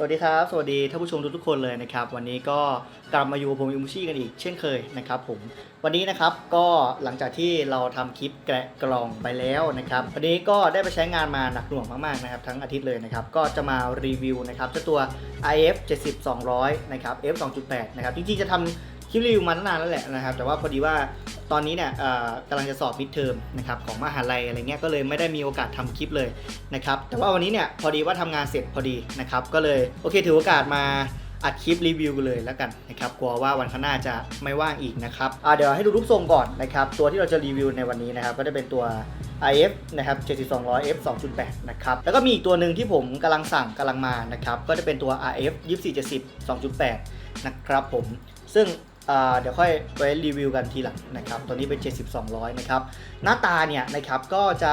สวัสดีครับ สวัสดีท่านผู้ชมทุกๆคนเลยนะครับ วันนี้ก็กลับมาอยู่กับผมอิมชี่กันอีกเช่นเคยนะครับผมวันนี้นะครับก็หลังจากที่เราทำคลิปแกะกล่องไปแล้วนะครับวันนี้ก็ได้ไปใช้งานมาหนักหน่วงมากๆนะครับทั้งอาทิตย์เลยนะครับก็จะมารีวิวนะครับเจ้าตัว IF 70 200 นะครับ F 2.8 นะครับจริงๆจะทำคลิปรีวิวมาตั้งนานแล้วแหละนะครับ แต่ว่าพอดีว่า ตอนนี้เนี่ยกำลังจะสอบมิดเทอมนะครับของมหาลัยอะไรเงี้ยก็เลยไม่ได้มีโอกาสทำคลิปเลยนะครับแต่ว่าวันนี้เนี่ยพอดีว่าทำงานเสร็จพอดีนะครับก็เลยโอเคถือโอกาสมาอัดคลิปรีวิวกันเลยแล้วกันนะครับกลัวว่าวันข้างหน้าจะไม่ว่างอีกนะครับเดี๋ยวให้ดูรูปทรงก่อนนะครับตัวที่เราจะรีวิวในวันนี้นะครับก็จะเป็นตัว IF นะครับ7200 F 2.8 นะครับ แล้วก็มีอีกตัวหนึ่งที่ผมกำลังสั่งกำลังมานะครับ ก็จะเป็นตัว RF 2470 2.8 นะครับผม ซึ่ง เดี๋ยวค่อยไว้รีวิวกันทีหลังนะครับตัวนี้เป็น 7200 นะครับ หน้าตาเนี่ยนะครับก็จะ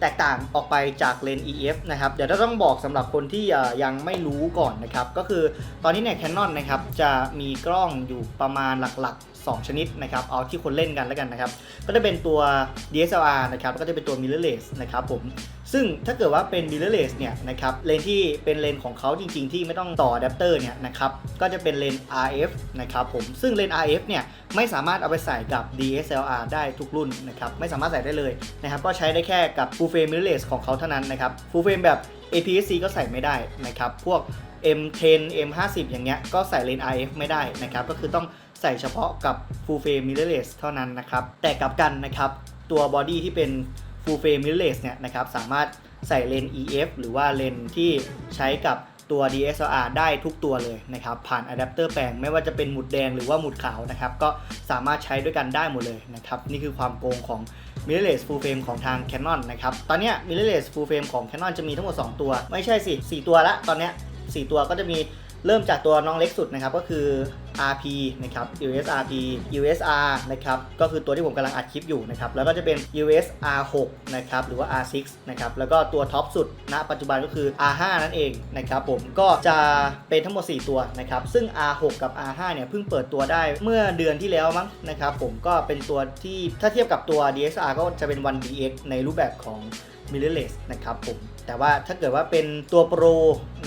แตกต่างออกไปจากเลนส์ EF นะครับ เดี๋ยวเราต้องบอกสำหรับคนที่ยังไม่รู้ก่อนนะครับ ก็คือตอนนี้เนี่ย Canon นะครับจะมีกล้องอยู่ประมาณหลักๆ 2 ชนิดนะครับเอาที่คนเล่นกันแล้วกันนะครับก็จะเป็นตัว DSLR นะครับก็จะเป็นตัว mirrorless นะครับผมซึ่งถ้าเกิดว่าเป็น mirrorless เนี่ยนะครับเลนที่เป็นเลนของเขาจริง ๆ ที่ไม่ต้องต่ออะแดปเตอร์เนี่ยนะครับก็จะเป็นเลน RF นะครับผมซึ่งเลน RF เนี่ยไม่สามารถเอาไปใส่กับ DSLR ได้ทุกรุ่นนะครับไม่สามารถใส่ได้เลยนะครับก็ใช้ได้แค่กับ full frame mirrorless ของเขาเท่านั้นนะครับ full frame แบบ APS-C ก็ใส่ไม่ได้นะครับพวก M10 M50 อย่างเงี้ยก็ใส่เลน RF ไม่ได้นะครับ ก็คือต้อง ใส่เฉพาะกับ full frame mirrorless เท่านั้นนะครับ แต่กลับกันนะครับ ตัวบอดี้ที่เป็น full frame mirrorless เนี่ยนะครับ สามารถใส่เลนส์ EF หรือว่าเลนส์ที่ใช้กับตัว DSLR ได้ทุกตัวเลยนะครับ ผ่านอะแดปเตอร์แปลงไม่ว่าจะเป็นหมุดแดงหรือว่าหมุดขาวนะครับ ก็สามารถใช้ด้วยกันได้หมดเลยนะครับ นี่คือความโกงของ mirrorless full frame ของทาง Canon นะครับ ตอนนี้ mirrorless full frame ของ Canon จะมีทั้งหมด 2 ตัว ไม่ใช่สิ 4 ตัวละ ตอนนี้ 4 ตัวก็จะมี เริ่มจากตัวน้องเล็กสุดนะครับก็คือ RP นะครับ US RP USR นะครับก็คือตัวที่ผมกำลังอัดคลิปอยู่นะครับแล้วก็จะเป็น US R6 นะครับหรือว่า R6 นะครับแล้วก็ตัวท็อปสุดณปัจจุบันก็คือ R5 นั่นเองนะครับผมก็จะเป็นทั้งหมด 4 ตัวนะครับซึ่ง R6 กับ R5 เนี่ยเพิ่งเปิดตัวได้เมื่อเดือนที่แล้วมั้งนะครับผมก็เป็นตัวที่ถ้าเทียบกับตัว DSR ก็จะเป็น 1DX ในรูปแบบของ mirrorless นะครับผม แต่ว่าถ้าเกิดว่าเป็นตัวโปร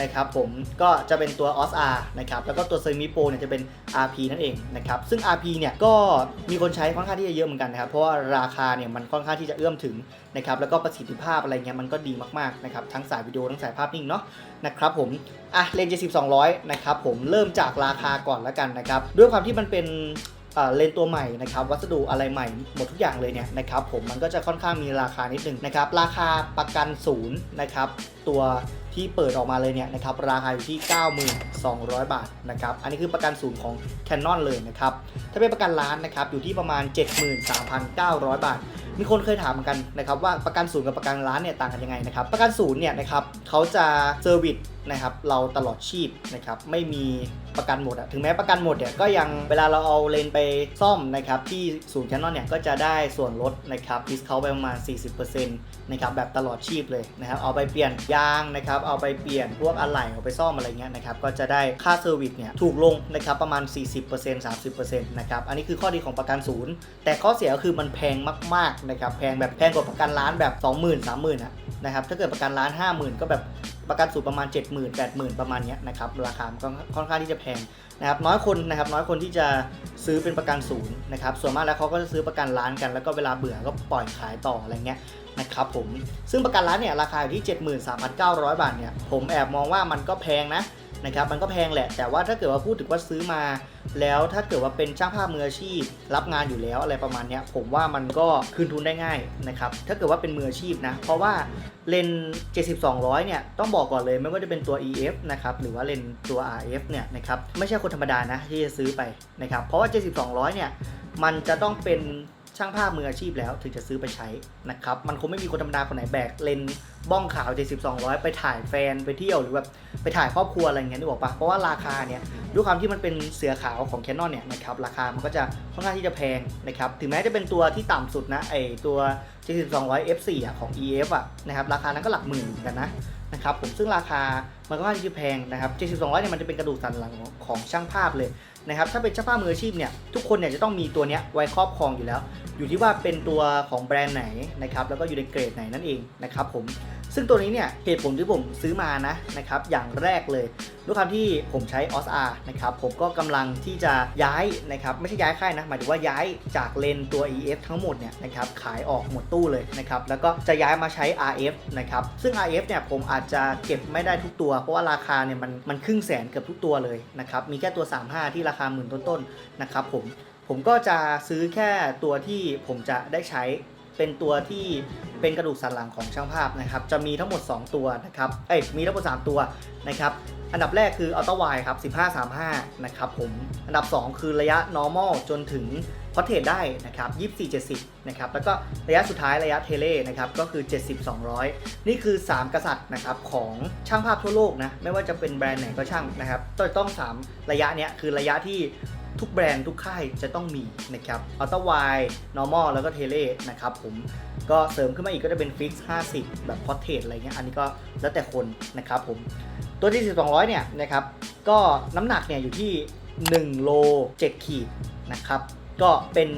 นะครับผมก็จะเป็นตัว OS R นะครับแล้วก็ตัว Semi Pro เนี่ยจะเป็น RP นั่นเองนะครับซึ่ง RP เนี่ยก็มีคนใช้ค่อนข้างที่จะเยอะเหมือนกันนะครับเพราะว่าราคาเนี่ยมันค่อนข้างที่จะเอื้อมถึงนะครับแล้วก็ประสิทธิภาพอะไรเงี้ยมันก็ดีมากๆนะครับทั้งสายวิดีโอทั้งสายภาพนิ่งเนาะนะครับผมอะเลนส์70 200นะครับผมเริ่มจากราคาก่อนแล้วกันนะครับด้วยความที่มันเป็น เลนตัวใหม่นะครับวัสดุอะไรใหม่หมดทุกอย่างเลยเนี่ยนะครับผมมันก็จะค่อนข้างมีราคานิดนึงนะครับราคาประกันศูนย์นะครับตัว ที่เปิดออกมาเลยเนี่ยนะครับราคาอยู่ที่ 9200 บาทนะครับอันนี้คือประกันศูนย์ของ Canon เลยนะครับถ้าเป็นประกันล้านนะครับอยู่ที่ประมาณ 73,900 บาท มีคนเคยถามกันนะครับว่าประกันศูนย์กับประกันล้านเนี่ยต่างกันยังไงนะครับประกันศูนย์เนี่ยนะครับเขาจะเซอร์วิสนะครับเราตลอดชีพนะครับไม่มีประกันหมดอะถึงแม้ประกันหมดเนี่ยก็ยังเวลาเราเอาเลนไปซ่อมนะครับที่ศูนย์แคนนอนเนี่ยก็จะได้ส่วนลดนะครับดิสเขาไปประมาณ 40%นะครับแบบตลอดชีพเลยนะครับเอาไปเปลี่ยนยางนะครับเอาไปเปลี่ยนพวกอะไหล่เอาไปซ่อมอะไรเงี้ยนะครับก็จะได้ค่าเซอร์วิสเนี่ยถูกลงนะครับประมาณ 40% 30%นะครับอันนี้คือข้อดีของประกันศูนย์แต่ข้อเสียก็คือมันแพงมากๆนะครับแพงแบบแพงกว่าประกันล้านแบบ 20,000 30,000อะนะครับถ้าเกิดประกันล้าน 50,000 ก็แบบประกันสูตรประมาณ 70,000 80,000 ประมาณเนี้ยนะครับราคามันก็ค่อนข้างที่จะแพง นะครับน้อยคนนะครับน้อยคนที่จะซื้อเป็นประกันศูนย์นะครับส่วนมากแล้วเขาก็จะซื้อประกันล้านกัน แล้วก็เวลาเบื่อก็ปล่อยขายต่ออะไรเงี้ยนะครับผมซึ่งประกันล้านเนี่ยราคาอยู่ที่ 73,900 บาทเนี่ยผมแอบมองว่ามันก็แพงนะ นะครับมันก็แพงแหละ แต่ว่าถ้าเกิดว่าพูดถึงว่าซื้อมา แล้วถ้าเกิดว่าเป็นช่างภาพมืออาชีพ รับงานอยู่แล้วอะไรประมาณนี้ผมว่ามันก็คืนทุนได้ง่ายนะครับถ้าเกิดว่าเป็นมืออาชีพนะเพราะว่าเลน70-200 เนี่ยต้องบอกก่อนเลยไม่ว่าจะเป็นตัว EF นะครับหรือว่าเลนตัว RF เนี่ยนะครับไม่ใช่คนธรรมดานะที่จะซื้อไปนะครับเพราะว่า 70-200 เนี่ยมันจะต้องเป็น ช่างภาพมืออาชีพแล้วถึงจะซื้อไปใช้นะครับ มันคงไม่มีคนธรรมดาคนไหนแบกเลนส์บ้องขาว7200 ไปถ่ายแฟนไปเที่ยวหรือแบบไปถ่ายครอบครัวอะไรเงี้ยนึกออกปะเพราะว่าราคาเนี่ยด้วยความที่มันเป็นเสือขาวของ Canon เนี่ยนะครับราคามันก็จะค่อนข้างที่จะแพงนะครับถึงแม้จะเป็นตัวที่ต่ำสุดนะไอตัว7200 F4 อะของ EF อะนะครับราคานั้นก็หลักหมื่นกันนะนะครับผมซึ่งราคามันก็ค่อนข้างที่จะแพงนะครับ7200เนี่ยมันจะเป็นกระดูกสันหลังของของช่างภาพเลยนะครับถ้าเป็นช่างภาพมืออาชีพเนี่ยทุกคนเนี่ยจะต้องมีตัวเนี้ยไว้ครอบครองอยู่แล้ว อยู่ที่ว่าเป็นตัวของแบรนด์ไหนนะครับแล้วก็อยู่ในเกรดไหนนั่นเองนะครับผมซึ่งตัวนี้เนี่ยเหตุผลที่ผมซื้อมานะนะครับอย่างแรกเลยด้วยความที่ผมใช้ o s r นะครับผมก็กำลังที่จะย้ายนะครับไม่ใช่ย้ายค่ายนะหมายถึงว่าย้ายจากเลนตัว EF ทั้งหมดเนี่ยนะครับขายออกหมดตู้เลยนะครับแล้วก็จะย้ายมาใช้ RF นะครับซึ่ง RF เนี่ยผมอาจจะเก็บไม่ได้ทุกตัว เพราะว่าราคาเนี่ยมันมันครึ่งแสนเกือบทุกตัวเลยนะครับมีแค่ตัว 35 ที่ราคาหมื่นต้นๆนะครับผม ผมก็จะซื้อแค่ตัวที่ผมจะได้ใช้เป็นตัวที่เป็นกระดูกสันหลังของช่างภาพนะครับ จะมีทั้งหมด 2 ตัวนะครับ เอ้ย มีทั้งหมด 3 ตัวนะครับ อันดับแรกคืออัลต a าไวครับ1535 นะครับผม อันดับ 2 คือระยะ normal จนถึงพอเทรดได้นะครับ2470 นะครับ แล้วก็ระยะสุดท้ายระยะเทเลนะครับ ก็คือ 70 200 นี่คือ 3 กษัตริย์นะครับของช่างภาพทั่วโลกนะ ไม่ว่าจะเป็นแบรนด์ไหนก็ช่างนะครับต้องต้อง3ระยะเนี้ยคือระยะที่ ทุกแบรนด์ทุกค่ายจะต้องมีนะครับอัลต้าไว normal แล้วก็เทเลนะครับผมก็เสริมขึ้นมาอีกก็จะเป็นฟิกซ์50 แบบพอร์เทสอะไรเงี้ยอันนี้ก็แล้วแต่คนนะครับผมตัวที่1200เนี่ยนะครับก็น้ำหนักเนี่ยอยู่ที่ 1 โล 7 ขีดนะครับก็เป็น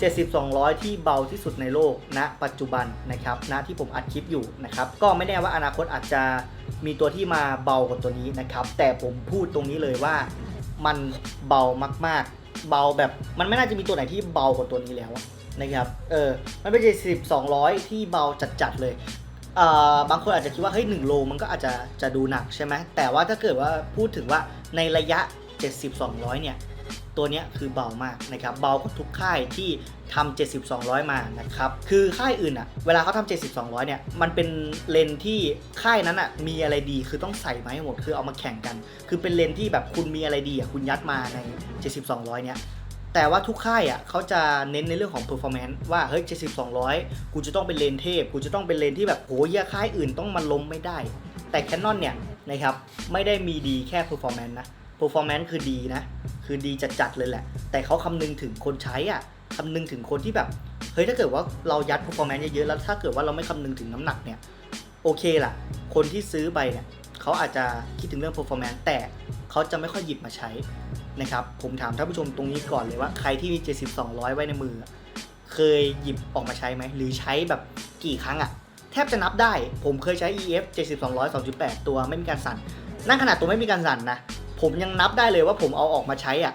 70 200 ที่เบาที่สุดในโลกณปัจจุบันนะครับณที่ผมอัดคลิปอยู่นะครับก็ไม่แน่ว่าอนาคตอาจจะมีตัวที่มาเบากว่าตัวนี้นะครับแต่ผมพูดตรงนี้เลยว่า มันเบามาก ๆ เบาแบบมันไม่น่าจะมีตัวไหนที่เบากว่าตัวนี้แล้วนะครับ เออ มันเป็น70 200 ที่เบาจัด ๆ เลยเอ่อบางคนอาจจะคิดว่าเฮ้ย1โลมันก็อาจจะจะดูหนักใช่ไหมแต่ว่าถ้าเกิดว่าพูดถึงว่าในระยะ 70 200 เนี่ย ตัวนี้คือเบามากนะครับเบากว่าทุกค่ายที่ทำ7200 มานะครับคือค่ายอื่นอะเวลาเขาทำ7200 เนี่ยมันเป็นเลนที่ค่ายนั้นอะมีอะไรดีคือต้องใส่มาให้หมดคือเอามาแข่งกัน คือเป็นเลนที่แบบคุณมีอะไรดีอะคุณยัดมาใน 7200 เนี่ยแต่ว่าทุกค่ายอะเขาจะเน้นในเรื่องของ performance ว่าเฮ้ย7200 กูจะต้องเป็นเลนเทพ กูจะต้องเป็นเลนที่แบบโหเหี้ยค่ายอื่นต้องมาล้มไม่ได้ แต่ Canon เนี่ยนะครับไม่ได้มีดีแค่ performance นะ performance คือดีนะ คือดีจัดๆเลยแหละ แต่เขาคำนึงถึงคนใช้อะคำนึงถึงคนที่แบบเฮ้ยถ้าเกิดว่าเรายัด performance เยอะๆแล้วถ้าเกิดว่าเราไม่คำนึงถึงน้ำหนักเนี่ยโอเคล่ะ คนที่ซื้อไปเนี่ยเขาอาจจะคิดถึงเรื่อง performance แต่เขาจะไม่ค่อยหยิบมาใช้นะครับผมถามท่านผู้ชมตรงนี้ก่อนเลยว่าใครที่มี70 200 ไว้ในมือ เคยหยิบออกมาใช้ไหม หรือใช้แบบกี่ครั้งอะแทบจะนับได้ ผมเคยใช้ EF 7200 2.8 ตัวไม่มีการสั่น นั่นขนาดตัวไม่มีการสั่นนะ ผมยังนับได้เลยว่าผมเอาออกมาใช้อะ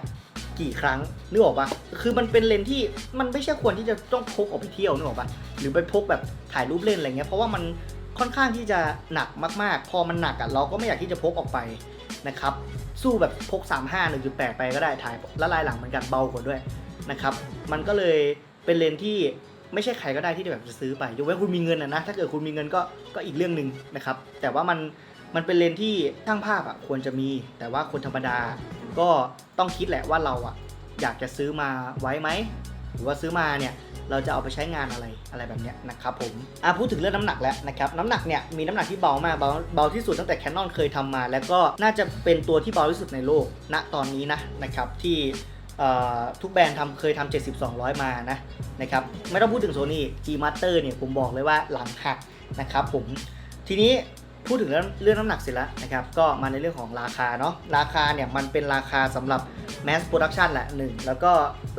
กี่ครั้งนึกออกปะคือมันเป็นเลนที่มันไม่ใช่ควรที่จะต้องพกออกไปเที่ยวนึกออกปะหรือไปพกแบบถ่ายรูปเล่นอะไรเงี้ยเพราะว่ามันค่อนข้างที่จะหนักมากๆ พอมันหนักอะเราก็ไม่อยากที่จะพกออกไปนะครับสู้แบบพก 35 1.8 ไปก็ได้ถ่ายล้วลายหลังเหมือนกันเบากว่าด้วยนะครับมันก็เลยเป็นเลนที่ไม่ใช่ใครก็ได้ที่จะแบบจะซื้อไปยกเว้นคุณมีเงินนะนะถ้าเกิดคุณมีเงินก็ก็อีกเรื่องหนึ่งนะครับแต่ว่ามัน มันเป็นเลนส์ที่ช่างภาพอะควรจะมี แต่ว่าคนธรรมดา ก็ต้องคิดแหละว่าเราอะอยากจะซื้อมาไว้ไหม หรือว่าซื้อมาเนี่ยเราจะเอาไปใช้งานอะไรอะไรแบบเนี้ยนะครับผมอะพูดถึงเรื่องน้ำหนักแล้วนะครับน้ำหนักเนี่ยมีน้ำหนักที่เบามากเบาเบาที่สุดตั้งแต่ Canon เคยทำมา แล้วก็น่าจะเป็นตัวที่เบาที่สุดในโลกณตอนนี้นะนะครับที่ทุกแบรนด์ทำเคยทำ70 200 มานะนะครับไม่ต้องพูดถึงโซนี่ G Master เนี่ยผมบอกเลยว่าหลังหักนะครับผมทีนี้ พูดถึงเรื่องเรื่องน้ำหนักเสร็จแล้วนะครับ ก็มาในเรื่องของราคาเนาะ ราคาเนี่ยมันเป็นราคาสำหรับ mass production แหละหนึ่งแล้วก็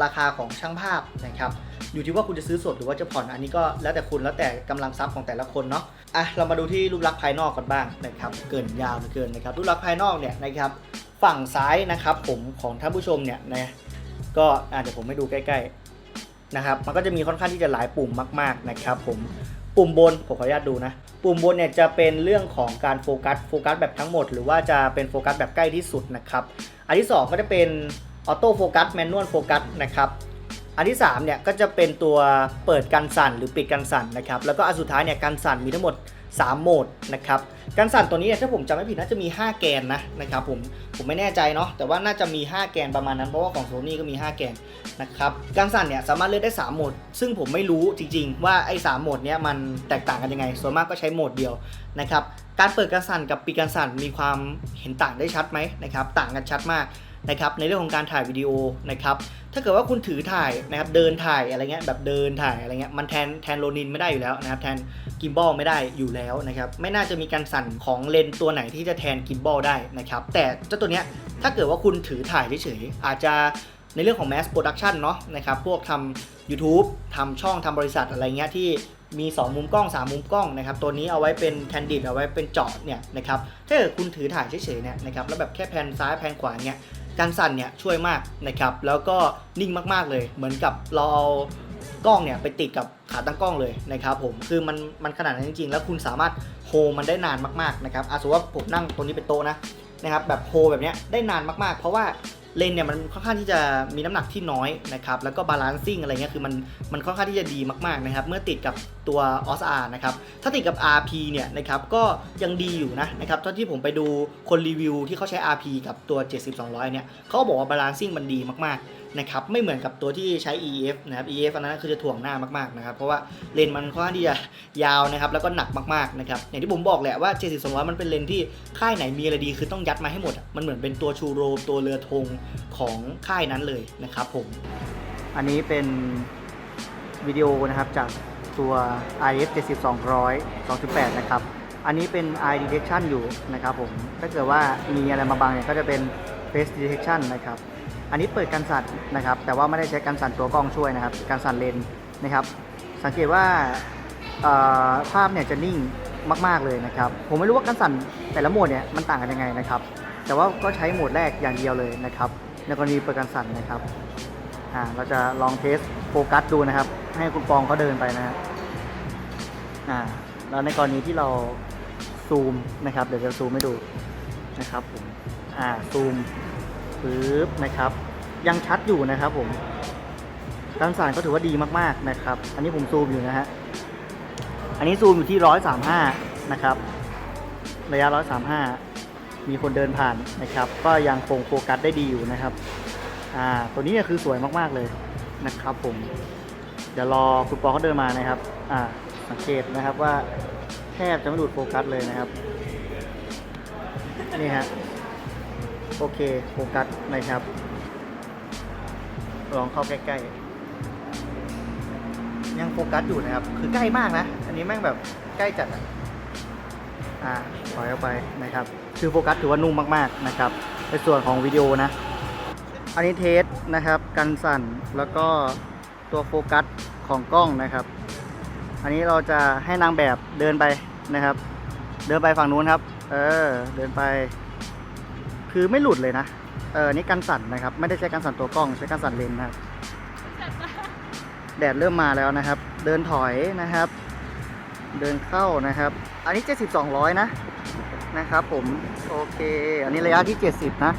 ราคาของช่างภาพนะครับอยู่ที่ว่าคุณจะซื้อสดหรือว่าจะผ่อนอันนี้ก็แล้วแต่คุณแล้วแต่กำลังทรัพย์ของแต่ละคนเนาะอะเรามาดูที่รูปลักษณ์ภายนอกกันบ้างนะครับเกินยาวเหลือเกินนะครับรูปลักษณ์ภายนอกเนี่ยนะครับฝั่งซ้ายนะครับผมของท่านผู้ชมเนี่ยนะก็อาจจะเดี๋ยวผมให้ดูใกล้ๆนะครับมันก็จะมีค่อนข้างที่จะหลายปุ่มมาก ๆนะครับ ผม ปุ่มบนผมขออนุญาตดูนะ ปุ่มบนเนี่ยจะเป็นเรื่องของการโฟกัสโฟกัสแบบทั้งหมด หรือว่าจะเป็นโฟกัสแบบใกล้ที่สุดนะครับ อันที่ 2 ก็จะเป็นออโต้โฟกัสแมนนวลโฟกัสนะครับอันที่3เนี่ยก็จะเป็นตัวเปิดกันสั่นหรือปิดกันสั่นนะครับแล้วก็อันสุดท้ายเนี่ยกันสั่นมีทั้งหมด 3 โหมดนะครับ กันสั่นตัวนี้เนี่ยถ้าผมจำไม่ผิดน่าจะมี 5 แกนนะนะครับผมผมไม่แน่ใจเนาะแต่ว่าน่าจะมี 5 แกนประมาณนั้นเพราะว่าของโซนี่ก็มี 5 แกนนะครับการสั่นเนี่ยสามารถเลือกได้ 3 โหมด ซึ่งผมไม่รู้จริง ๆ ว่าไอ้3โหมดเนี้ยมันแตกต่างกันยังไง ส่วนมากก็ใช้โหมดเดียวนะครับการเปิดการสั่นกับปิดการสั่นมีความเห็นต่างได้ชัดไหมนะครับต่างกันชัดมากนะครับในเรื่องของการถ่ายวิดีโอนะครับถ้าเกิดว่าคุณถือถ่ายนะครับเดินถ่ายอะไรเงี้ยแบบเดินถ่ายอะไรเงี้ยมันแทนแทนโรนินไม่ได้อยู่แล้วนะครับแทน กิมบอลไม่ได้อยู่แล้วนะครับไม่น่าจะมีการสั่นของเลนส์ตัวไหนที่จะแทนกิมบอลได้นะครับแต่เจ้าตัวเนี้ยถ้าเกิดว่าคุณถือถ่ายเฉยๆอาจจะในเรื่องของ mass production เนาะนะครับพวกทำ YouTube ทำช่องทำบริษัทอะไรเงี้ยที่มี 2 มุมกล้อง 3 มุมกล้องนะครับตัวนี้เอาไว้เป็นแคนดิดเอาไว้เป็นเจาะเนี่ยนะครับถ้าเกิดคุณถือถ่ายเฉยๆเนี่ยนะครับแล้วแบบแค่แผ่นซ้ายแผ่นขวาเนี่ยการสั่นเนี่ยช่วยมากนะครับแล้วก็นิ่งมากๆเลยเหมือนกับเราเอา กล้องเนี่ยไปติดกับขาตั้งกล้องเลยนะครับผมคือมันมันขนาดนั้นจริงๆ แล้วคุณสามารถโฮมันได้นานมากๆนะครับอะสมมติว่าผมนั่งตรงนี้เป็นโต๊ะนะนะครับแบบโฮแบบเนี้ยได้นานมากๆ เพราะว่าเลนเนี่ยมันค่อนข้างที่จะมีน้ำหนักที่น้อยนะครับแล้วก็บาลานซิ่งอะไรเงี้ยคือมันมันค่อนข้างที่จะดีมากๆนะครับเมื่อติดกับตัว OSR นะครับถ้าติดกับ RP เนี่ยนะครับก็ยังดีอยู่นะนะครับเท่าที่ผมไปดูคนรีวิวที่เขาใช้ RP กับตัว70-200 เนี่ยเขาบอกว่าบาลานซิ่งมันดีมากๆนะครับไม่เหมือนกับตัวที่ใช้ EF นะครับ EF อันนั้นคือจะถ่วงหน้ามากๆนะครับเพราะว่าเลนส์มันค่อนข้างที่จะยาวนะครับแล้วก็หนักมากๆนะครับอย่างที่ผมบอกแหละว่า 70-200 มันเป็นเลนส์ที่ค่ายไหนมีอะไรดีคือต้องยัดมาให้หมด มันเหมือนเป็นตัวชูโรตัวเรือธงของค่ายนั้นเลยนะครับผมอันนี้เป็นวิดีโอนะครับจากตัว IF 7200 2.8 นะครับ อันนี้เป็น eye detection อยู่นะครับผม ถ้าเกิดว่ามีอะไรมาบังเนี่ยก็จะเป็น face detection นะครับ อันนี้เปิดการสั่นนะครับ แต่ว่าไม่ได้ใช้การสั่นตัวกล้องช่วยนะครับ การสั่นเลนส์นะครับ สังเกตว่าภาพเนี่ยจะนิ่งมากๆเลยนะครับ ผมไม่รู้ว่าการสั่นแต่ละโหมดเนี่ยมันต่างกันยังไงนะครับ แต่ว่าก็ใช้โหมดแรกอย่างเดียวเลยนะครับในกรณีเปิดการสั่นนะครับอ่าเราจะลองเทสโฟกัสดูนะครับ ให้คุณปองเขาเดินไปนะฮะอ่าแล้วในกรณีที่เราซูมนะครับ เดี๋ยวจะซูมให้ดูนะครับผมอ่าซูม ปึ๊บนะครับ ยังชัดอยู่นะครับผมการสั่นก็ถือว่าดีมากๆนะครับ อันนี้ผมซูมอยู่นะฮะ อันนี้ซูมอยู่ที่ร้อยสามห้านะครับ ระยะร้อยสามห้ามีคนเดินผ่านนะครับ ก็ยังคงโฟกัสได้ดีอยู่นะครับ อ่า ตัวนี้เนี่ยคือสวยมากๆเลยนะครับ ผม เดี๋ยวรอคุณปอเขาเดินมานะครับ อ่า สังเกตนะครับว่าแทบจะไม่หลุดโฟกัสเลยนะครับ นี่ฮะ โอเคโฟกัสนะครับ ลองเข้าใกล้ๆ ยังโฟกัสอยู่นะครับ คือใกล้มากนะ อันนี้แม่งแบบใกล้จัดอะอ่าถอยออกไปนะครับ คือโฟกัสถือว่านุ่มมากๆนะครับ ในส่วนของวิดีโอนะ อันนี้เทสนะครับ กันสั่นแล้วก็ตัวโฟกัสของกล้องนะครับ อันนี้เราจะให้นางแบบเดินไปนะครับ เดินไปฝั่งนู้นครับ เออ เดินไป คือไม่หลุดเลยนะ เออนี่กันสั่นนะครับ ไม่ได้ใช้กันสั่นตัวกล้องใช้กันสั่นเลนส์นะครับ แดดเริ่มมาแล้วนะครับ เดินถอยนะครับ เดินเข้านะครับ อันนี้70 200นะนะครับผม โอเค อันนี้ระยะที่ 70 นะ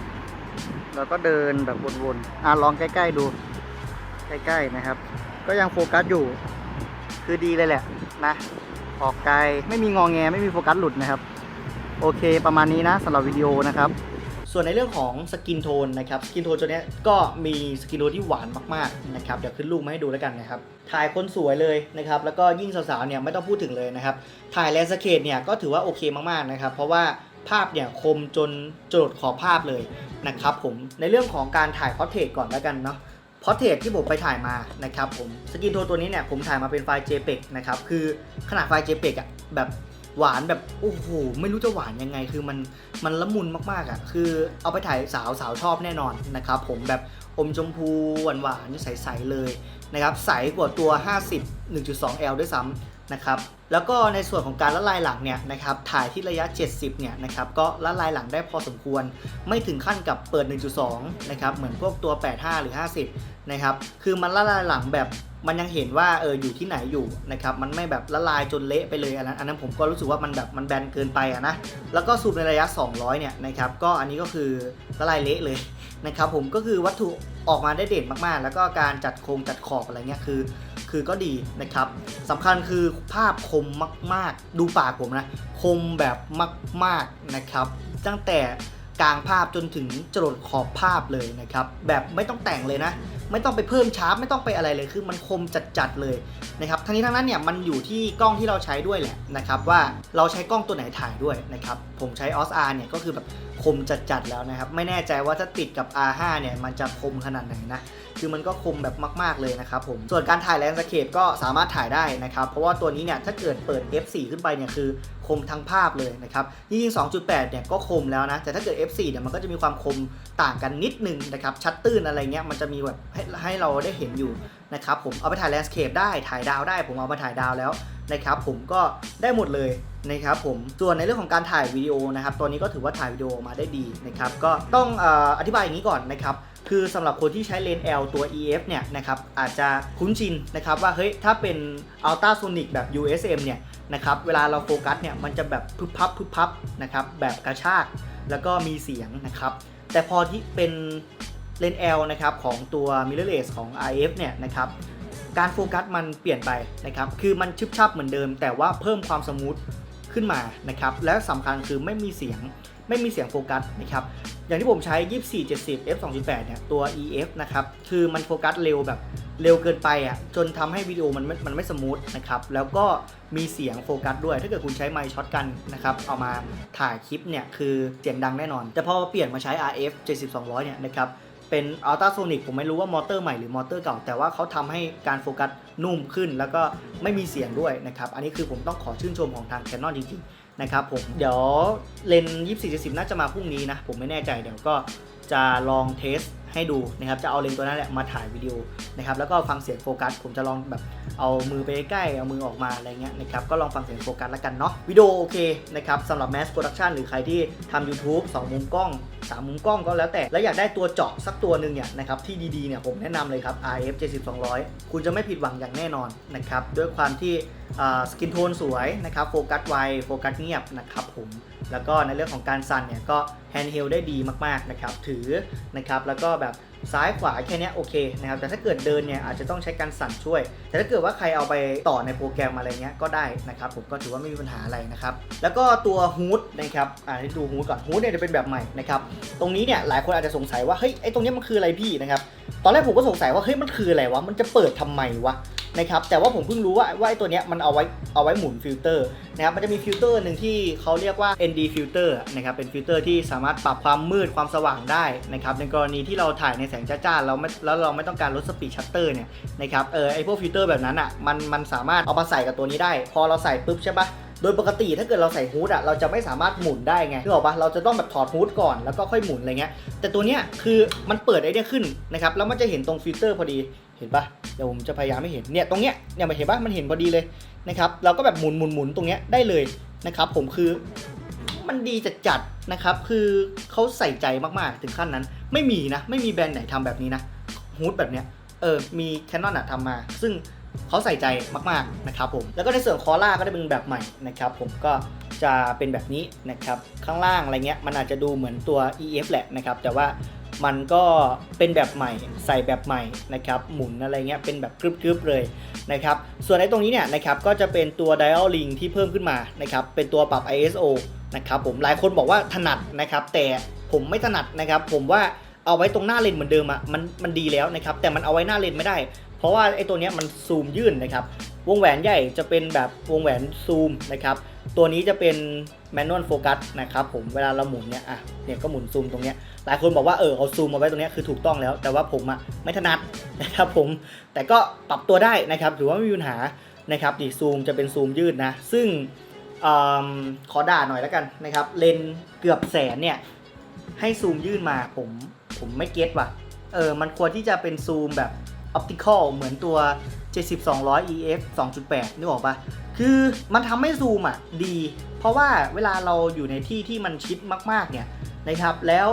แล้วก็เดินแบบวนๆ อะลองใกล้ๆดู ใกล้ๆนะครับ ก็ยังโฟกัสอยู่ คือดีเลยแหละนะ ออกไกล ไม่มีงองแง ไม่มีโฟกัสหลุดนะครับ โอเคประมาณนี้นะสำหรับวิดีโอนะครับ ส่วนในเรื่องของสกินโทนนะครับสกินโทนตัวนี้ก็มีสกินโทนที่หวานมากๆนะครับเดี๋ยวขึ้นรูปมาให้ดูแล้วกันนะครับถ่ายคนสวยเลยนะครับแล้วก็ยิ่งสาวๆเนี่ยไม่ต้องพูดถึงเลยนะครับถ่ายแลนสเคปเนี่ยก็ถือว่าโอเคมากๆนะครับเพราะว่าภาพเนี่ยคมจนจดขอบภาพเลยนะครับผมในเรื่องของการถ่ายพอร์เทรตก่อนแล้วกันเนาะพอร์เทรตที่ผมไปถ่ายมานะครับผมสกินโทนตัวนี้เนี่ยผมถ่ายมาเป็นไฟล์ JPEG นะครับคือขนาดไฟล์ JPEG อะแบบ หวานแบบโอ้โหไม่รู้จะหวานยังไง คือมันมันละมุนมากๆอะคือเอาไปถ่ายสาวสาวชอบแน่นอนนะครับผมแบบอมชมพูหวานหวานๆใสๆเลยนะครับใสกว่าตัว 50 1.2L ด้วยซ้ำนะครับแล้วก็ในส่วนของการละลายหลังเนี่ยนะครับถ่ายที่ระยะ 70 เนี่ยนะครับก็ละลายหลังได้พอสมควร ไม่ถึงขั้นกับเปิด 1.2 นะครับเหมือนพวกตัว 85 หรือ 50 นะครับคือมันละลายหลังแบบ มันยังเห็นว่าเอออยู่ที่ไหนอยู่นะครับมันไม่แบบละลายจนเละไปเลยอันนั้นอันนั้นผมก็รู้สึกว่ามันแบบมันแบนเกินไปอะนะแล้วก็ซูมในระยะ 200 เนี่ยนะครับก็อันนี้ก็คือละลายเละเลยนะครับผมก็คือวัตถุออกมาได้เด่นมากๆ แล้วก็การจัดโครงจัดขอบอะไรเงี้ยคือคือก็ดีนะครับสำคัญคือภาพคมมาก ๆ ดูปากผมนะ คมแบบมาก ๆนะครับ ตั้งแต่ กลางภาพจนถึงจรดขอบภาพเลยนะครับ แบบไม่ต้องแต่งเลยนะ ไม่ต้องไปเพิ่มชาร์ปไม่ต้องไปอะไรเลยคือมันคมจัดๆเลยนะครับทั้งนี้ทั้งนั้นเนี่ยมันอยู่ที่กล้องที่เราใช้ด้วยแหละนะครับว่าเราใช้กล้องตัวไหนถ่ายด้วยนะครับผมใช้ OS R เนี่ยก็คือแบบคมจัดๆแล้วนะครับ ไม่แน่ใจว่าถ้าติดกับ R5 เนี่ยมันจะคมขนาดไหนนะคือมันก็คมแบบมาก ๆเลยนะครับผม ส่วนการถ่ายแลนด์สเคปก็สามารถถ่ายได้นะครับ เพราะว่าตัวนี้เนี่ยถ้าเกิดเปิด F4 ขึ้นไปเนี่ยคือคมทั้งภาพเลยนะครับยิ่งๆ2.8 เนี่ยก็คมแล้วนะ แต่ถ้าเกิด F4 เนี่ยมันก็จะมีความคมต่างกันนิดนึงนะครับ ชัดตื้นอะไรเงี้ยมันจะมีแบบให้ให้เราได้เห็นอยู่นะครับผม เอาไปถ่ายแลนด์สเคปได้ ถ่ายดาวได้ ผมเอามาถ่ายดาวแล้วนะครับผมก็ได้หมดเลยนะครับผมส่วนในเรื่องของการถ่ายวิดีโอนะครับตัวนี้ก็ถือว่าถ่ายวิดีโอออกมาได้ดีนะครับก็ต้องออธิบายอย่างนี้ก่อนนะครับ คือสำหรับคนที่ใช้เลนส์ L ตัว EF เนี่ยนะครับอาจจะคุ้นชินนะครับว่าเฮ้ยถ้าเป็น ultrasonic แบบ USM เนี่ยนะครับเวลาเราโฟกัสเนี่ยมันจะแบบพึบพับพึบพับนะครับแบบกระชากแล้วก็มีเสียงนะครับแต่พอที่เป็นเลนส์ L นะครับของตัว mirrorless ของ RF เนี่ยนะครับการโฟกัสมันเปลี่ยนไปนะครับคือมันชึบชับเหมือนเดิม แต่ว่าเพิ่มความสมูทขึ้นมานะครับและสำคัญคือไม่มีเสียง ไม่มีเสียงโฟกัสนะครับอย่างที่ผมใช้ 2470 f 2.8เนี่ยตัว EF นะครับคือมันโฟกัสเร็วแบบเร็วเกินไปอะจนทำให้วิดีโอมันมันไม่สมูทนะครับแล้วก็มีเสียงโฟกัสด้วย ถ้าเกิดคุณใช้ไมค์ช็อตกันนะครับเอามาถ่ายคลิปเนี่ยคือเสียงดังแน่นอน แต่พอเปลี่ยนมาใช้ RF 70200เนี่ยนะครับ เป็นอัลตราโซนิกผมไม่รู้ว่ามอเตอร์ใหม่หรือมอเตอร์เก่า แต่ว่าเขาทำให้การโฟกัสนุ่มขึ้น แล้วก็ไม่มีเสียงด้วยนะครับ อันนี้คือผมต้องขอชื่นชมของทาง Canon จริงๆนะครับผมเดี๋ยวเลนส์24-70น่าจะมาพรุ่งนี้นะ ผมไม่แน่ใจเดี๋ยวก็จะลองเทสให้ดูนะครับ จะเอาเลนส์ตัวนั้นแหละมาถ่ายวิดีโอนะครับ แล้วก็ฟังเสียงโฟกัส ผมจะลองแบบเอามือไปใกล้ เอามือออกมาอะไรเงี้ยนะครับ ก็ลองฟังเสียงโฟกัสแล้วกันเนาะ วิดีโอโอเคนะครับสำหรับ Mass Production หรือใครที่ทำ YouTube 2 มุมกล้อง3 มุมกล้องก็แล้วแต่ แล้วอยากได้ตัวเจาะสักตัวหนึ่งเนี่ยนะครับที่ดีๆเนี่ยผมแนะนำเลยครับ RF 7200 คุณจะไม่ผิดหวังอย่างแน่นอนนะครับด้วยความที่สกินโทนสวยนะครับโฟกัสไวโฟกัสเงียบนะครับผมแล้วก็ในเรื่องของการสั่นเนี่ยก็แฮนด์เฮลได้ดีมากๆนะครับถือนะครับแล้วก็แบบ ซ้ายขวาแค่นี้โอเคนะครับแต่ถ้าเกิดเดินเนี่ยอาจจะต้องใช้การสั่นช่วย แต่ถ้าเกิดว่าใครเอาไปต่อในโปรแกรมอะไรเงี้ยก็ได้นะครับผมก็ถือว่าไม่มีปัญหาอะไรนะครับแล้วก็ตัวฮูดนะครับอ่าให้ดูฮูดก่อนฮูดเนี่ยจะเป็นแบบใหม่นะครับตรงนี้เนี่ยหลายคนอาจจะสงสัยว่าเฮ้ยไอ้ตรงเนี้ยมันคืออะไรพี่นะครับตอนแรกผมก็สงสัยว่าเฮ้ยมันคืออะไรวะมันจะเปิดทำไมวะ นะครับแต่ว่าผมเพิ่งรู้ว่าว่าไอ้ตัวเนี้ยมันเอาไว้เอาไว้หมุนฟิลเตอร์นะครับมันจะมีฟิลเตอร์หนึ่งที่เขาเรียกว่า ND filter นะครับเป็นฟิลเตอร์ที่สามารถปรับความมืดความสว่างได้นะครับในกรณีที่เราถ่ายในแสงจ้าๆเราไม่แล้วเราไม่ต้องการลดสปีดชัตเตอร์เนี่ยนะครับเออไอพวกฟิลเตอร์แบบนั้นอะมันมันสามารถเอามาใส่กับตัวนี้ได้ พอเราใส่ปุ๊บใช่ปะโดยปกติถ้าเกิดเราใส่ฮูดอะเราจะไม่สามารถหมุนได้ไงนึกออกปะเราจะต้องแบบถอดฮูดก่อนแล้วก็ค่อยหมุนอะไรเงี้ยแต่ตัวเนี้ยคือมันเปิดไอเดียขึ้นนะครับแล้วมันจะเห็นตรงฟิลเตอร์พอดี เห็นปะเดี๋ยวผมจะพยายามให้เห็นเนี่ยตรงเนี้ยเนี่ยมันเห็นปะมันเห็นพอดีเลยนะครับเราก็แบบหมุนหมุนหมุนตรงเนี้ยได้เลยนะครับ ผมคือมันดีจัดจัดนะครับ คือเขาใส่ใจมากๆถึงขั้นนั้น ไม่มีนะ ไม่มีแบรนด์ไหนทำแบบนี้นะฮูดแบบเนี้ยเออมีแคนนอนอะทำมา ซึ่งเขาใส่ใจมากๆนะครับผมแล้วก็ในส่วนคอล่าก็ได้เป็นแบบใหม่นะครับผมก็จะเป็นแบบนี้นะครับข้างล่างอะไรเงี้ยมันอาจจะดูเหมือนตัว EF แหละนะครับแต่ว่า มันก็เป็นแบบใหม่ใส่แบบใหม่นะครับหมุนอะไรเงี้ยเป็นแบบกรึบๆเลยนะครับส่วนในตรงนี้เนี่ยนะครับก็จะเป็นตัว dial link ที่เพิ่มขึ้นมานะครับเป็นตัวปรับ ISO นะครับผมหลายคนบอกว่าถนัดนะครับแต่ผมไม่ถนัดนะครับผมว่าเอาไว้ตรงหน้าเลนเหมือนเดิมอะมันมันดีแล้วนะครับแต่มันเอาไว้หน้าเลนไม่ได้ เพราะว่าไอ้ตัวนี้มันซูมยื่นนะครับ วงแหวนใหญ่จะเป็นแบบวงแหวนซูมนะครับ ตัวนี้จะเป็นแมนนวลโฟกัสนะครับผม เวลาเราหมุนเนี่ย อะ เนี่ยก็หมุนซูมตรงเนี้ย หลายคนบอกว่าเออเอาซูมมาไว้ตรงเนี้ยคือถูกต้องแล้ว แต่ว่าผมอะไม่ถนัดนะครับผม แต่ก็ปรับตัวได้นะครับถือว่าไม่มีปัญหานะครับดีซูมจะเป็นซูมยืดนะ ซึ่งอขอด่าหน่อยแล้วกันนะครับ เลนเกือบแสนเนี่ยให้ซูมยื่นมาผมผมไม่เก็ตว่ะ เออ มันควรที่จะเป็นซูมแบบ ออปติคอลเหมือนตัว 70-200 EF 2.8 นึกออกปะคือมันทำให้ซูมอะดี เพราะว่าเวลาเราอยู่ในที่ที่มันชิดมากๆเนี่ยนะครับ แล้ว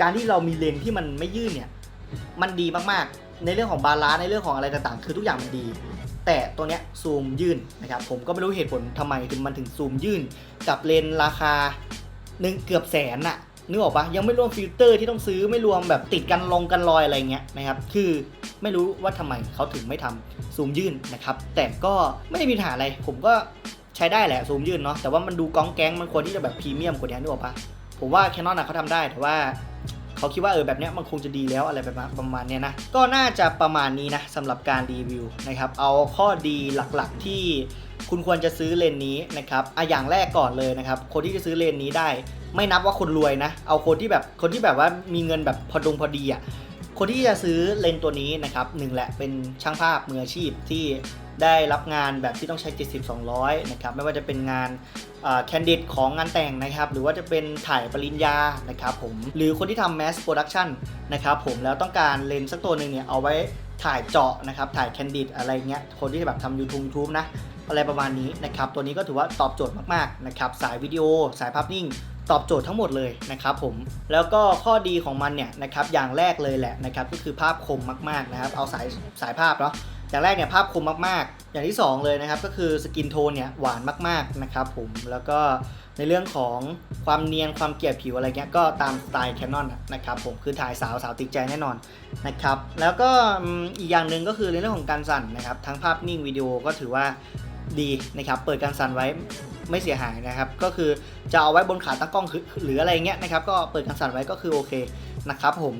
การที่เรามีเลนที่มันไม่ยื่นเนี่ย มันดีมากๆ ในเรื่องของบาลานซ์ในเรื่องของอะไรต่างๆ คือทุกอย่างมันดี แต่ตัวเนี้ยซูมยื่นนะครับ ผมก็ไม่รู้เหตุผลทำไมถึงมันถึงซูมยื่น กับเลนราคาหนึ่งเกือบแสนน่ะ นึกออกปะยังไม่รวมฟิลเตอร์ที่ต้องซื้อไม่รวมแบบติดกันลงกันรอยอะไรเงี้ยนะครับคือไม่รู้ว่าทำไมเขาถึงไม่ทำซูมยื่นนะครับแต่ก็ไม่ได้มีปัญหาอะไร ผมก็ใช้ได้แหละซูมยื่นเนาะแต่ว่ามันดูก้องแก๊งมันควรที่จะแบบพรีเมียมกว่านี้นึกออกปะผมว่าแคนนอนเขาทำได้แต่ว่าเขาคิดว่าเออแบบเนี้ยมันคงจะดีแล้วอะไรประมาณประมาณเนี้ยนะก็น่าจะประมาณนี้นะสำหรับการรีวิวนะครับเอาข้อดีหลักๆที่ คุณควรจะซื้อเลนนี้นะครับอะอย่างแรกก่อนเลยนะครับ คนที่จะซื้อเลนนี้ได้ ไม่นับว่าคนรวยนะ เอาคนที่แบบคนที่แบบว่ามีเงินแบบพอดงพอดีอะคนที่จะซื้อเลนตัวนี้นะครับหนึ่งแหละเป็นช่างภาพมืออาชีพที่ได้รับงานแบบที่ต้องใช้ 70-200 นะครับไม่ว่าจะเป็นงานแคนดิดของงานแต่งนะครับ หรือว่าจะเป็นถ่ายปริญญานะครับผมหรือคนที่ทำ mass production นะครับผมแล้วต้องการเลนส์สักตัวหนึ่งเนี่ยเอาไว้ถ่ายเจาะนะครับถ่ายแคนดิดอะไรเงี้ยคนที่แบบทำ YouTube YouTube นะ อะไรประมาณนี้นะครับ ตัวนี้ก็ถือว่าตอบโจทย์มากๆนะครับ สายวิดีโอ สายภาพนิ่ง ตอบโจทย์ทั้งหมดเลยนะครับผม แล้วก็ข้อดีของมันเนี่ยนะครับ อย่างแรกเลยแหละนะครับ ก็คือภาพคมมากๆนะครับ เอาสายสายภาพเนาะ อย่างแรกเนี่ยภาพคมมากๆ อย่างที่ 2 เลยนะครับ ก็คือสกินโทนเนี่ยหวานมากๆนะครับผม แล้วก็ในเรื่องของความเนียนความเกลี่ยผิวอะไรเงี้ยก็ตามสไตล์แคนนอนนะครับผมคือถ่ายสาวสาวติดใจแน่นอนนะครับแล้วก็อีกอย่างหนึ่งก็คือในเรื่องของการสั่นนะครับ ทั้งภาพนิ่งวิดีโอก็ถือว่า ดีนะครับ เปิดการสั่นไว้ไม่เสียหายนะครับ ก็คือจะเอาไว้บนขาตั้งกล้องหรืออะไรเงี้ยนะครับ ก็เปิดการสั่นไว้ก็คือโอเคนะครับผม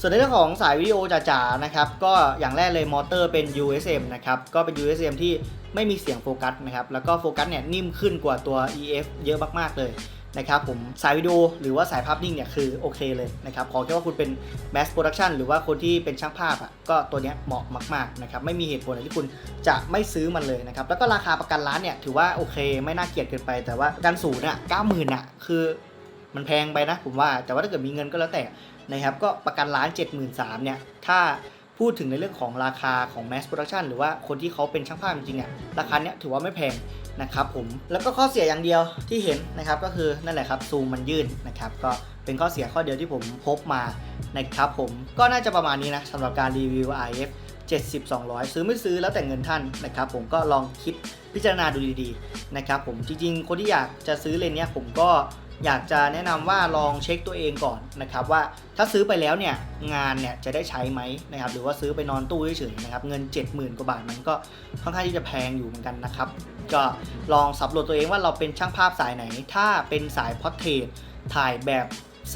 ส่วนในเรื่องของสายวิดีโอจ๋าๆนะครับ ก็อย่างแรกเลยมอเตอร์เป็น USM นะครับ ก็เป็น USM ที่ไม่มีเสียงโฟกัสนะครับ แล้วก็โฟกัสเนี่ยนิ่มขึ้นกว่าตัว EF เยอะมากๆเลย นะครับผมสายวิดีโอหรือว่าสายภาพนิ่งเนี่ยคือโอเคเลยนะครับขอแค่ว่าคุณเป็น mass production หรือว่าคนที่เป็นช่างภาพอะก็ตัวเนี้ยเหมาะมากๆนะครับไม่มีเหตุผลอะไรที่คุณจะไม่ซื้อมันเลยนะครับแล้วก็ราคาประกันร้านเนี่ยถือว่าโอเค ไม่น่าเกลียดเกินไป แต่ว่าประกันศูนอะเก้าหมื่นอะคือมันแพงไปนะผมว่าแต่ว่าถ้าเกิดมีเงินก็แล้วแต่นะครับก็ประกันล้าน 73,000เนี่ยถ้า พูดถึงในเรื่องของราคาของ mass production หรือว่าคนที่เขาเป็นช่างภาพจริงๆเนี่ยราคาเนี้ยถือว่าไม่แพงนะครับผมแล้วก็ข้อเสียอย่างเดียวที่เห็นนะครับก็คือนั่นแหละครับซูมมันยื่นนะครับก็เป็นข้อเสียข้อเดียวที่ผมพบมานะครับผมก็น่าจะประมาณนี้นะสำหรับการรีวิว IF 70 200 ซื้อไม่ซื้อแล้วแต่เงินท่านนะครับผมก็ลองคิดพิจารณาดูดีๆนะครับผมจริงๆ คนที่อยากจะซื้อเลนส์เนี้ยผมก็ อยากจะแนะนำว่าลองเช็คตัวเองก่อนนะครับว่าถ้าซื้อไปแล้วเนี่ยงานเนี่ยจะได้ใช้ไหมนะครับหรือว่าซื้อไปนอนตู้เฉยๆนะครับเงิน 70,000 กว่าบาทมันก็ค่อนข้างที่จะแพงอยู่เหมือนกันนะครับก็ลองสำรวจตัวเองว่าเราเป็นช่างภาพสายไหน ถ้าเป็นสายพอร์เทรตถ่ายแบบ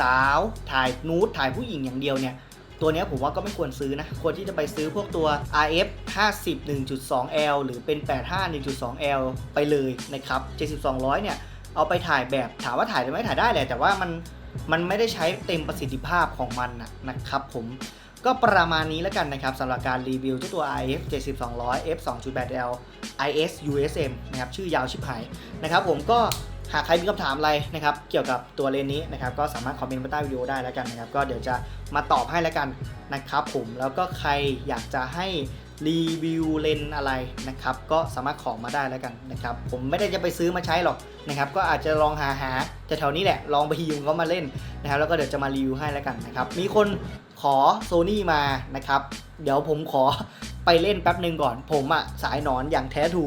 สาวถ่ายนูดถ่ายผู้หญิงอย่างเดียวเนี่ยตัวนี้ผมว่าก็ไม่ควรซื้อนะ ควรที่จะไปซื้อพวกตัว RF 50 1.2L หรือเป็น 85 1.2L ไปเลยนะครับ 7200 เนี่ย เอาไปถ่ายแบบถามว่าถ่ายได้ไหมถ่ายได้แหละแต่ว่ามันมันไม่ได้ใช้เต็มประสิทธิภาพของมันนะนะครับผมก็ประมาณนี้แล้วกันนะครับสำหรับการรีวิวเจ้าตัว IF 7200 f 2.8L IS USM นะครับชื่อยาวชิบหายนะครับผมก็หากใครมีคำถามอะไรนะครับเกี่ยวกับตัวเลนนี้นะครับก็สามารถคอมเมนต์มาใต้วิดีโอได้แล้วกันนะครับก็เดี๋ยวจะมาตอบให้แล้วกันนะครับผมแล้วก็ใครอยากจะให้ รีวิวเลนอะไรนะครับ ก็สามารถขอมาได้แล้วกันนะครับ ผมไม่ได้จะไปซื้อมาใช้หรอกนะครับ ก็อาจจะลองหาหาแต่แถวนี้แหละลองไปยืมเขามาเล่นนะครับ แล้วก็เดี๋ยวจะมารีวิวให้แล้วกันนะครับ มีคนขอโซนี่มานะครับ เดี๋ยวผมขอ ไปเล่นแป๊บหนึ่งก่อน ผมอะสายหนอนอย่างแท้ทู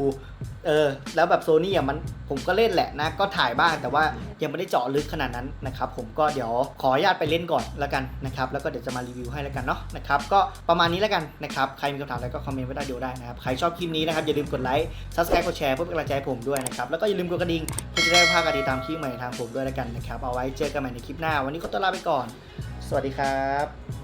เออแล้วแบบโซนี่อะมันผมก็เล่นแหละนะ ก็ถ่ายบ้างแต่ว่ายังไม่ได้เจาะลึกขนาดนั้นนะครับผมก็เดี๋ยวขออนุญาตไปเล่นก่อนแล้วกันนะครับแล้วก็เดี๋ยวจะมารีวิวให้แล้วกันเนาะนะครับก็ประมาณนี้แล้วกันนะครับใครมีคำถามอะไรก็คอมเมนต์ไว้ใต้วิดีโอได้นะครับใครชอบคลิปนี้นะครับอย่าลืมกดไลค์ซับสไครต์กดแชร์เพื่อเป็นกำลังใจให้ผมด้วยนะครับแล้วก็อย่าลืมกดกระดิ่งเพื่อจะได้พาดการติดตามคลิปใหม่ทางผมด้วยแล้วกันนะครับเอาไว้เจอกันใหม่ในคลิปหน้า วันนี้ก็ต้องลาไปก่อน สวัสดีครับ